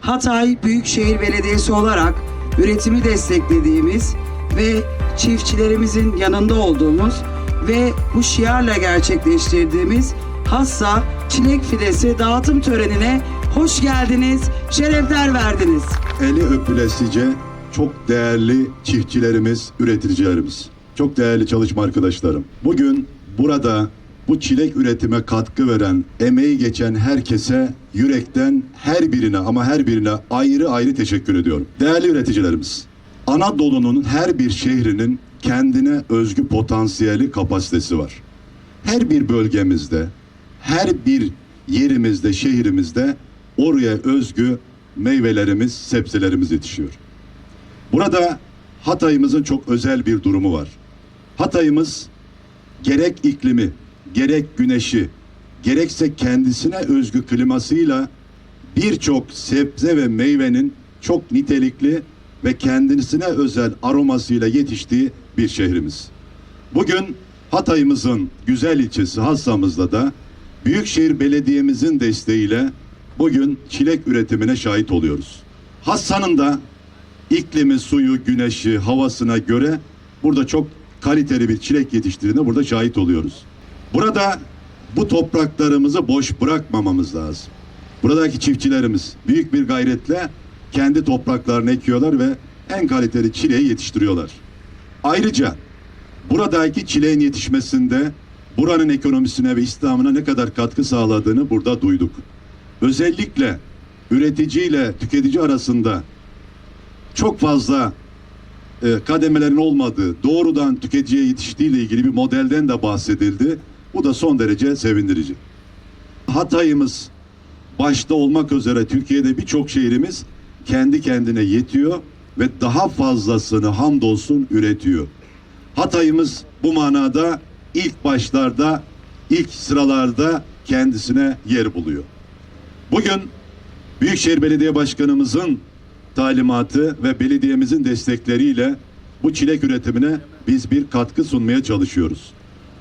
Hatay Büyükşehir Belediyesi olarak üretimi desteklediğimiz ve çiftçilerimizin yanında olduğumuz ve bu şiarla gerçekleştirdiğimiz Hassa Çilek Fidesi dağıtım törenine hoş geldiniz, şerefler verdiniz. eli öpülesice çok değerli çiftçilerimiz, üreticilerimiz, çok değerli çalışma arkadaşlarım. Bugün burada bu çilek üretime katkı veren, emeği geçen herkese yürekten her birine ama her birine ayrı ayrı teşekkür ediyorum. Değerli üreticilerimiz, Anadolu'nun her bir şehrinin kendine özgü potansiyeli, kapasitesi var. Her bir bölgemizde, her bir yerimizde, şehrimizde oraya özgü meyvelerimiz, sebzelerimiz yetişiyor. Burada Hatay'ımızın çok özel bir durumu var. Hatay'ımız gerek iklimi, gerek güneşi, gerekse kendisine özgü klimasıyla birçok sebze ve meyvenin çok nitelikli ve kendisine özel aromasıyla yetiştiği bir şehrimiz. Bugün Hatay'ımızın güzel ilçesi Hassa'mızda da Büyükşehir Belediye'mizin desteğiyle bugün çilek üretimine şahit oluyoruz. Hassa'nın da iklimi, suyu, güneşi, havasına göre burada çok kaliteli bir çilek yetiştirdiğine burada şahit oluyoruz. Burada bu topraklarımızı boş bırakmamamız lazım. Buradaki çiftçilerimiz büyük bir gayretle kendi topraklarını ekiyorlar ve en kaliteli çileği yetiştiriyorlar. Ayrıca buradaki çileğin yetişmesinde buranın ekonomisine ve İslam'ına ne kadar katkı sağladığını burada duyduk. Özellikle üreticiyle tüketici arasında çok fazla e, kademelerin olmadığı, doğrudan tüketiciye yetiştiği ile ilgili bir modelden de bahsedildi. Bu da son derece sevindirici. Hatay'ımız başta olmak üzere Türkiye'de birçok şehrimiz kendi kendine yetiyor ve daha fazlasını hamdolsun üretiyor. Hatay'ımız bu manada ilk başlarda, ilk sıralarda kendisine yer buluyor. Bugün Büyükşehir Belediye Başkanımızın talimatı ve belediyemizin destekleriyle bu çilek üretimine biz bir katkı sunmaya çalışıyoruz.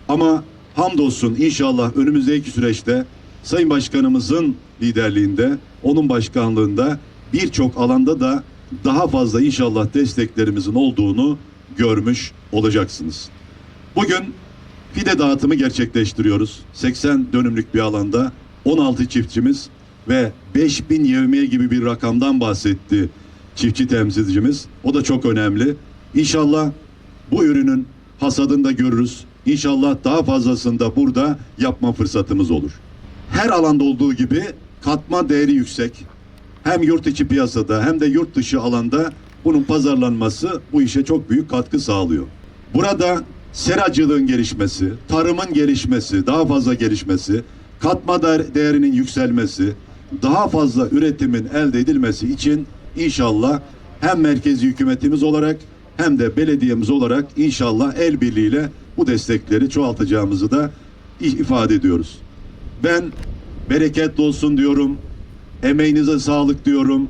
Ama hamdolsun inşallah önümüzdeki süreçte Sayın Başkanımızın liderliğinde, onun başkanlığında birçok alanda da daha fazla inşallah desteklerimizin olduğunu görmüş olacaksınız. Bugün fide dağıtımı gerçekleştiriyoruz. 80 dönümlük bir alanda 16 çiftçimiz ve 5000 yevmiye gibi bir rakamdan bahsetti çiftçi temsilcimiz. O da çok önemli. İnşallah bu ürünün hasadını da görürüz. İnşallah daha fazlasını da burada yapma fırsatımız olur. Her alanda olduğu gibi katma değeri yüksek. Hem yurt içi piyasada hem de yurt dışı alanda bunun pazarlanması bu işe çok büyük katkı sağlıyor. Burada seracılığın gelişmesi, tarımın gelişmesi, daha fazla gelişmesi, katma değer- değerinin yükselmesi, daha fazla üretimin elde edilmesi için inşallah hem merkezi hükümetimiz olarak hem de belediyemiz olarak inşallah el birliğiyle bu destekleri çoğaltacağımızı da ifade ediyoruz. Ben bereketli olsun diyorum. Emeğinize sağlık diyorum.